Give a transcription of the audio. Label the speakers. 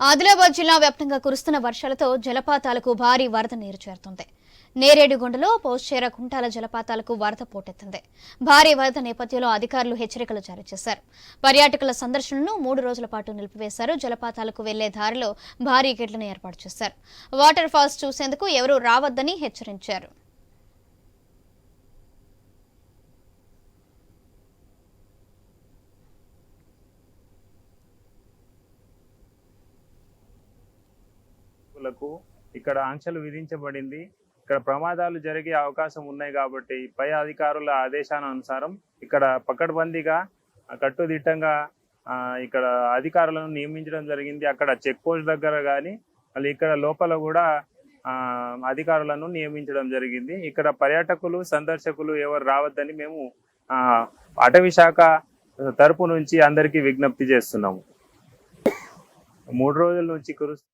Speaker 1: ఆదిలాబాద్ జిల్లా వ్యాప్తంగా కురుస్తున్న వర్షాలతో జలపాతాలకు భారీ వరద నీరు చేరుతుంది. నేరేడుగొండలో పోస్చేర కుంటాల జలపాతాలకు వరద పోటెత్తింది. భారీ వరద నేపథ్యంలో అధికారులు హెచ్చరికలు జారీ చేశారు. పర్యాటకుల సందర్శనను మూడు రోజుల పాటు నిలిపివేశారు. జలపాతాలకు వెళ్ళే దారిలో భారీ గేట్లను ఏర్పాటు చేశారు. వాటర్ ఫాల్స్ చూసేందుకు ఎవరూ రావద్దని హెచ్చరించారు.
Speaker 2: లకు ఇక్కడ ఆంక్షలు విధించబడింది. ఇక్కడ ప్రమాదాలు జరిగే అవకాశం ఉన్నాయి కాబట్టి పై అధికారుల ఆదేశానుసారం ఇక్కడ పకడ్బందీగా కట్టుదిట్టంగా ఇక్కడ అధికారులను నియమించడం జరిగింది. అక్కడ చెక్ పోస్ట్ దగ్గర కానీ మళ్ళీ ఇక్కడ లోపల కూడా అధికారులను నియమించడం జరిగింది. ఇక్కడ పర్యాటకులు సందర్శకులు ఎవరు రావద్దని మేము ఆ, అటవీ శాఖ తరపు నుంచి అందరికీ విజ్ఞప్తి చేస్తున్నాము. మూడు రోజుల నుంచి కురుస్తు